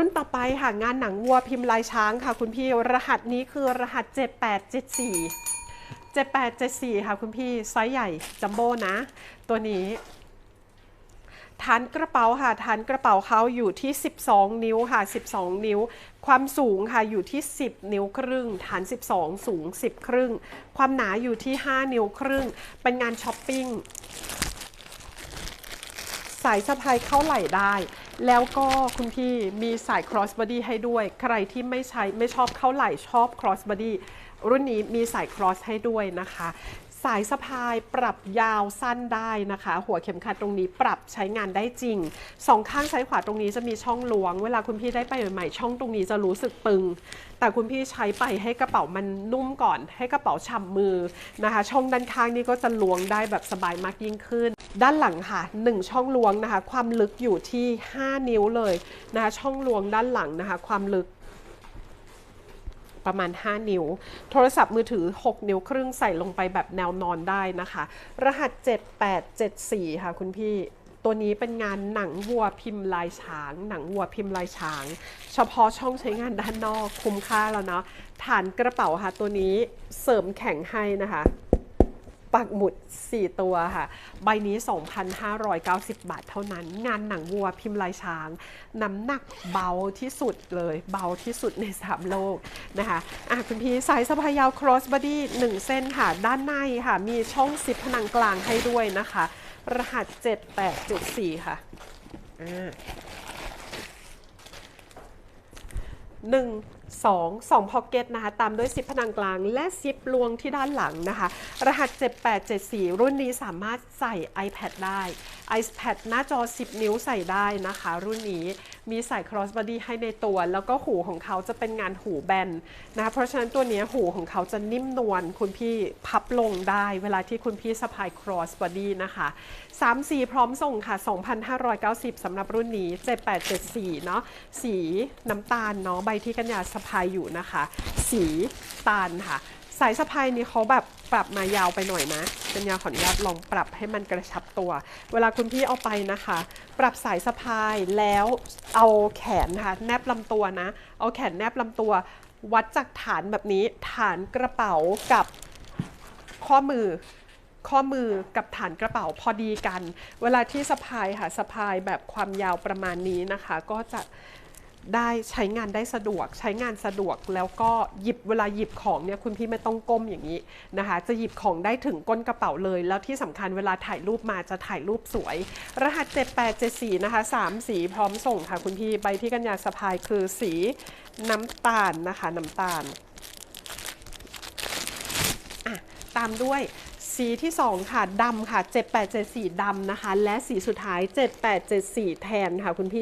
รุ่นต่อไปค่ะงานหนังวัวพิมพ์ลายช้างค่ะ คุณพี่รหัสนี้คือรหัส 7874 7874 ค่ะ คุณพี่ไซส์ใหญ่จัมโบ้นะ ตัวนี้ฐานกระเป๋าค่ะฐานกระเป๋าเขาอยู่ที่ 12 นิ้วค่ะ 12 นิ้ว ความสูงค่ะอยู่ที่ 10 นิ้วครึ่งฐาน 12 สูง 10 ครึ่ง ความหนาอยู่ที่ 5 นิ้วครึ่ง เป็นงานช้อปปิ้งสายสะพายเข้าไหล่ได้ แล้วก็คุณพี่มีสาย cross body ให้ด้วย ใครที่ไม่ใช้ไม่ชอบเข้าไหล่ชอบ cross body รุ่นนี้มีสาย cross ให้ด้วยนะคะ สายสะพายปรับยาวสั้นได้นะคะ หัวเข็มขัดตรงนี้ปรับใช้งานได้จริงสองข้างซ้ายขวาตรงนี้จะมีช่องลวง เวลาคุณพี่ได้ไปใหม่ๆช่องตรงนี้จะรู้สึกตึง แต่คุณพี่ใช้ไปให้กระเป๋ามันนุ่มก่อน ให้กระเป๋าฉ่ำมือนะคะ ช่องด้านข้างนี่ก็จะลวงได้แบบสบายมากยิ่งขึ้น ด้านหลังค่ะ 1 ช่องลวงนะคะ ความลึกอยู่ที่ 5 นิ้วเลยนะคะช่องลวงด้านหลังนะคะ ความลึก ประมาณ 5 นิ้ว โทรศัพท์มือถือ 6 นิ้วครึ่งใส่ลงไปแบบแนวนอนได้นะคะ รหัส 7874 ค่ะคุณพี่ตัวนี้เป็นงานหนังวัวพิมพ์ลายช้าง หนังวัวพิมพ์ลายช้าง เฉพาะช่องใช้งานด้านนอกคุ้มค่าแล้วเนาะฐานกระเป๋าค่ะตัวนี้เสริมแข็งให้นะคะ ปักหมุด 4 ตัวค่ะ ใบนี้ 2,590 บาทเท่านั้น งานหนังวัวพิมพ์ลายช้าง น้ำหนักเบาที่สุดเลย เบาที่สุดใน 3 โลกนะคะอะคุณพี่สายสะพายยาว cross body 1เส้นค่ะ ด้านในค่ะ มีช่องซิปผนังกลางให้ด้วยนะคะ รหัส 78.4 ค่ะอ่า1 2 2พ็อกเก็ตนะคะ ตามด้วยซิปผนังกลางและซิปลวงที่ด้านหลังนะคะ รหัส 7874 รุ่นนี้สามารถใส่ iPad ได้ iPad หน้าจอ 10 นิ้วใส่ได้นะคะ รุ่นนี้มีใส่ cross body ให้ในตัว แล้วก็หูของเขาจะเป็นงานหูแบนนะคะเพราะฉะนั้นตัวนี้หูของเขาจะนิ่มนวลคุณพี่พับลงได้ เวลาที่คุณพี่สะพาย cross body นะคะ3สีพร้อมส่งค่ะ 2,590สำหรับรุ่นนี้ 7874 เนาะสีน้ำตาลเนาะใบที่กัญญาสะพายอยู่นะคะ สีตาลค่ะ สายสะพายนี้เขาแบบปรับมายาวไปหน่อยนะกัญญาขออนุญาตลองปรับให้มันกระชับตัว เวลาคุณพี่เอาไปนะคะ ปรับสายสะพายแล้วเอาแขนนะคะแนบลำตัวนะ เอาแขนแนบลำตัว วัดจากฐานแบบนี้ ฐานกระเป๋ากับข้อมือข้อมือกับฐานกระเป๋าพอดีกัน เวลาที่สะพายค่ะสะพายแบบความยาวประมาณนี้นะคะ ก็จะ ได้ใช้งานได้สะดวก ใช้งานสะดวกแล้วก็หยิบเวลาหยิบของเนี่ยคุณพี่ไม่ต้องก้มอย่างนี้นะคะ จะหยิบของได้ถึงก้นกระเป๋าเลย แล้วที่สำคัญเวลาถ่ายรูปมาจะถ่ายรูปสวย รหัส 7874 นะคะ 3 สีพร้อมส่งค่ะ คุณพี่ใบที่กัญญาสะพายคือสีน้ำตาลนะคะน้ำตาลตามด้วยสีที่ 2 ค่ะดำค่ะ 7874ดำนะคะ และสีสุดท้าย 7874 แทนค่ะคุณพี่